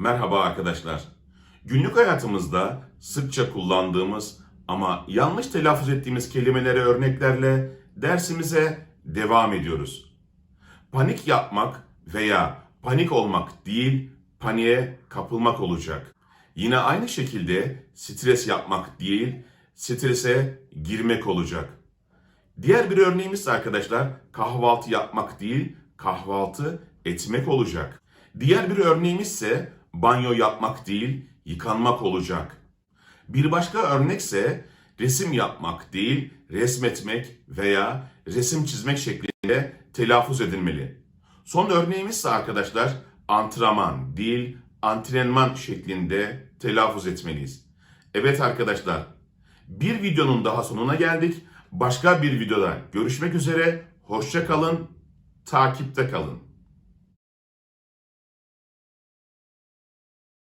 Merhaba arkadaşlar. Günlük hayatımızda sıkça kullandığımız ama yanlış telaffuz ettiğimiz kelimelere örneklerle dersimize devam ediyoruz. Panik yapmak veya panik olmak değil, paniğe kapılmak olacak. Yine aynı şekilde stres yapmak değil, strese girmek olacak. Diğer bir örneğimiz arkadaşlar kahvaltı yapmak değil, kahvaltı etmek olacak. Diğer bir örneğimiz ise banyo yapmak değil, yıkanmak olacak. Bir başka örnekse resim yapmak değil, resmetmek veya resim çizmek şeklinde telaffuz edilmeli. Son örneğimiz ise arkadaşlar antrenman değil, antrenman şeklinde telaffuz etmeliyiz. Evet arkadaşlar, bir videonun daha sonuna geldik. Başka bir videoda görüşmek üzere. Hoşça kalın, takipte kalın.